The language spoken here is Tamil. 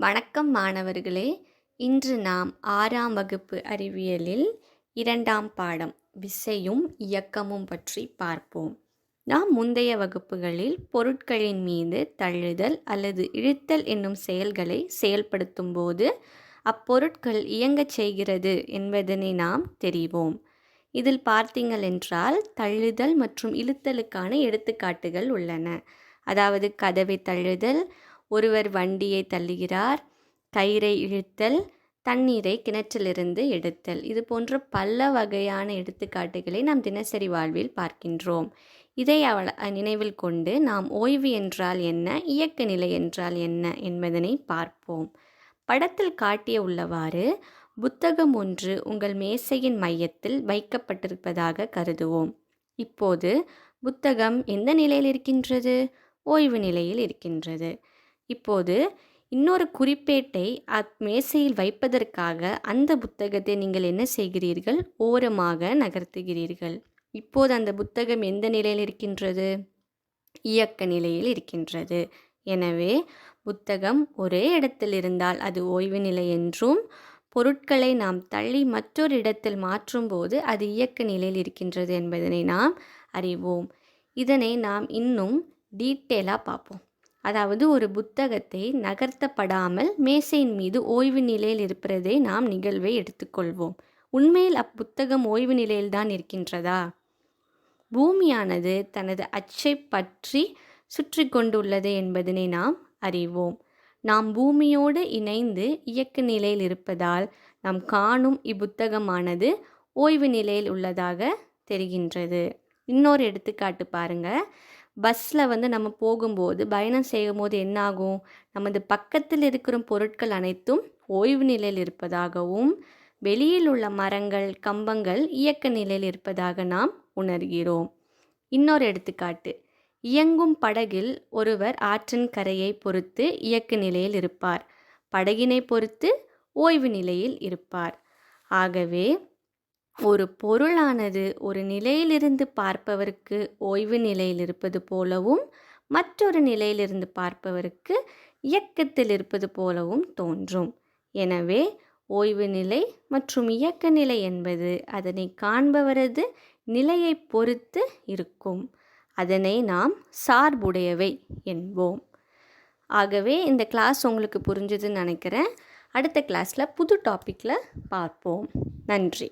வணக்கம் மாணவர்களே. இன்று நாம் ஆறாம் வகுப்பு அறிவியலில் இரண்டாம் பாடம் விசையும் இயக்கமும் பற்றி பார்ப்போம். நாம் முந்தைய வகுப்புகளில் பொருட்களின் மீது தள்ளுதல் அல்லது இழுத்தல் என்னும் செயல்களை செயல்படுத்தும் போது அப்பொருட்கள் இயங்கச் செய்கிறது என்பதனை நாம் தெரிவோம். இதில் பார்த்தீங்கள் என்றால் தள்ளுதல் மற்றும் இழுத்தலுக்கான எடுத்துக்காட்டுகள் உள்ளன. அதாவது கதவை தள்ளுதல் ஒருவர் வண்டியை தள்ளுகிறார் கயிறை இழுத்தல் தண்ணீரை கிணற்றிலிருந்து எடுத்தல். இது போன்ற பல வகையான எடுத்துக்காட்டுகளை நாம் தினசரி வாழ்வில் பார்க்கின்றோம். இதை அவள நினைவில் கொண்டு நாம் ஓய்வு என்றால் என்ன இயக்க நிலை என்றால் என்ன என்பதனை பார்ப்போம். படத்தில் காட்டிய உள்ளவாறு புத்தகம் ஒன்று உங்கள் மேசையின் மையத்தில் வைக்கப்பட்டிருப்பதாக கருதுவோம். இப்போது புத்தகம் எந்த நிலையில் இருக்கின்றது? ஓய்வு நிலையில் இருக்கின்றது. இப்போது இன்னொரு குறிப்பேட்டை அத் மேசையில் வைப்பதற்காக அந்த புத்தகத்தை நீங்கள் என்ன செய்கிறீர்கள்? ஓரமாக நகர்த்துகிறீர்கள். இப்போது அந்த புத்தகம் எந்த நிலையில் இருக்கின்றது? இயக்க நிலையில் இருக்கின்றது. எனவே புத்தகம் ஒரே இடத்தில் இருந்தால் அது ஓய்வு நிலை என்றும் பொருட்களை நாம் தள்ளி மற்றொரு இடத்தில் மாற்றும்போது அது இயக்க நிலையில் இருக்கின்றது என்பதனை நாம் அறிவோம். இதனை நாம் இன்னும் டீட்டெயிலாக பார்ப்போம். அதாவது ஒரு புத்தகத்தை நகர்த்தப்படாமல் மேசையின் மீது ஓய்வு நிலையில் இருப்பதே நாம் நிகழ்வை எடுத்துக்கொள்வோம். உண்மையில் அப்புத்தகம் ஓய்வு நிலையில்தான் இருக்கின்றதா? பூமியானது தனது அச்சை பற்றி சுற்றி கொண்டுள்ளது என்பதனை நாம் அறிவோம். நாம் பூமியோடு இணைந்து இயக்க நிலையில் இருப்பதால் நாம் காணும் இப்புத்தகமானது ஓய்வு நிலையில் உள்ளதாக தெரிகின்றது. இன்னொரு எடுத்துக்காட்டு பாருங்கள் பஸ்ஸில் வந்து நம்ம போகும்போது பயணம் செய்யும்போது என்னாகும்? நமது பக்கத்தில் இருக்கிற பொருட்கள் அனைத்தும் ஓய்வு நிலையில் இருப்பதாகவும் வெளியில் உள்ள மரங்கள் கம்பங்கள் இயக்க நிலையில் இருப்பதாக நாம் உணர்கிறோம். இன்னொரு எடுத்துக்காட்டு. இயங்கும் படகில் ஒருவர் ஆற்றின் கரையை பொறுத்து இயக்க நிலையில் இருப்பார். படகினை பொறுத்து ஓய்வு நிலையில் இருப்பார். ஆகவே ஒரு பொருளானது ஒரு நிலையிலிருந்து பார்ப்பவருக்கு ஓய்வு நிலையில் இருப்பது போலவும் மற்றொரு நிலையிலிருந்து பார்ப்பவருக்கு இயக்கத்தில் இருப்பது போலவும் தோன்றும். எனவே ஓய்வு நிலை மற்றும் இயக்க நிலை என்பது அதனை காண்பவரது நிலையை பொறுத்து இருக்கும். அதனை நாம் சார்புடையவை என்போம். ஆகவே இந்த கிளாஸ் உங்களுக்கு புரிஞ்சதுன்னு நினைக்கிறேன். அடுத்த கிளாஸில் புது டாப்பிக்கில் பார்ப்போம். நன்றி.